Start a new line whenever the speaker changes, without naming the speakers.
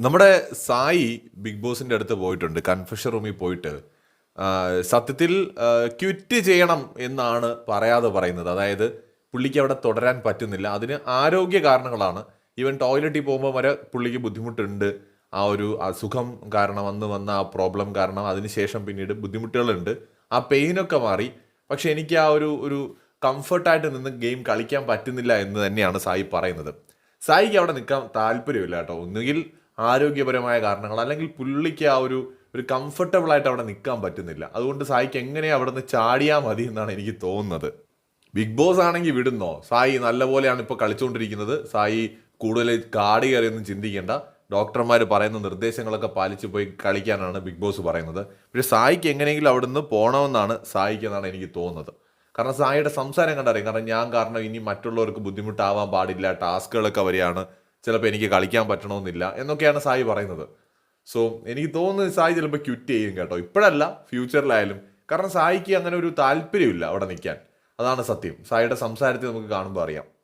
നമ്മുടെ സായി ബിഗ് ബോസിന്റെ അടുത്ത് പോയിട്ടുണ്ട് കൺഫഷൻ റൂമിൽ പോയിട്ട്. സത്യത്തിൽ ക്വിറ്റ് ചെയ്യണം എന്നാണ് പറയാതെ പറയുന്നത്. അതായത് പുള്ളിക്ക് അവിടെ തുടരാൻ പറ്റുന്നില്ല. അതിന് ആരോഗ്യ കാരണങ്ങളാണ്. ഈവൻ ടോയ്ലറ്റിൽ പോകുമ്പോൾ വരെ പുള്ളിക്ക് ബുദ്ധിമുട്ടുണ്ട്. ആ ഒരു അസുഖം കാരണം അന്ന് വന്ന ആ പ്രോബ്ലം കാരണം അതിനുശേഷം പിന്നീട് ബുദ്ധിമുട്ടുകളുണ്ട്. ആ പെയിനൊക്കെ മാറി. പക്ഷെ എനിക്ക് ആ ഒരു ഒരു കംഫർട്ടായിട്ട് നിന്ന് ഗെയിം കളിക്കാൻ പറ്റുന്നില്ല എന്ന് തന്നെയാണ് സായി പറയുന്നത്. സായിക്ക് അവിടെ നിൽക്കാൻ താല്പര്യമില്ല കേട്ടോ. ഒന്നുകിൽ ആരോഗ്യപരമായ കാരണങ്ങൾ അല്ലെങ്കിൽ പുള്ളിക്ക് ആ ഒരു ഒരു കംഫർട്ടബിൾ ആയിട്ട് അവിടെ നിൽക്കാൻ പറ്റുന്നില്ല. അതുകൊണ്ട് സായിക്ക് എങ്ങനെ അവിടെ നിന്ന് ചാടിയാൽ മതി എന്നാണ് എനിക്ക് തോന്നുന്നത്. ബിഗ് ബോസ് ആണെങ്കിൽ വിടുന്നോ? സായി നല്ലപോലെയാണ് ഇപ്പോൾ കളിച്ചുകൊണ്ടിരിക്കുന്നത്. സായി കൂടുതൽ കാടി കയറിയൊന്നും ചിന്തിക്കേണ്ട. ഡോക്ടർമാർ പറയുന്ന നിർദ്ദേശങ്ങളൊക്കെ പാലിച്ച് പോയി കളിക്കാനാണ് ബിഗ് ബോസ് പറയുന്നത്. പക്ഷേ സായിക്ക് എങ്ങനെയെങ്കിലും അവിടെ നിന്ന് പോകണമെന്നാണ് സായിക്ക് എന്നാണ് എനിക്ക് തോന്നുന്നത്. കാരണം സായിയുടെ സംസാരം കണ്ടറിയാം. കാരണം ഞാൻ കാരണം ഇനി മറ്റുള്ളവർക്ക് ബുദ്ധിമുട്ടാവാൻ പാടില്ല ടാസ്കുകളൊക്കെ വരികയാണ് ചിലപ്പോൾ എനിക്ക് കളിക്കാൻ പറ്റണമെന്നില്ല എന്നൊക്കെയാണ് സായി പറയുന്നത്. സോ എനിക്ക് തോന്നുന്നത് സായി ചിലപ്പോൾ ക്വിറ്റ് ചെയ്യും കേട്ടോ. ഇപ്പോഴല്ല ഫ്യൂച്ചറിലായാലും കാരണം സായിക്ക് അങ്ങനെ ഒരു താല്പര്യമില്ല അവിടെ നിൽക്കാൻ. അതാണ് സത്യം. സായിയുടെ സംസാരത്തിൽ നമുക്ക് കാണുമ്പോൾ അറിയാം.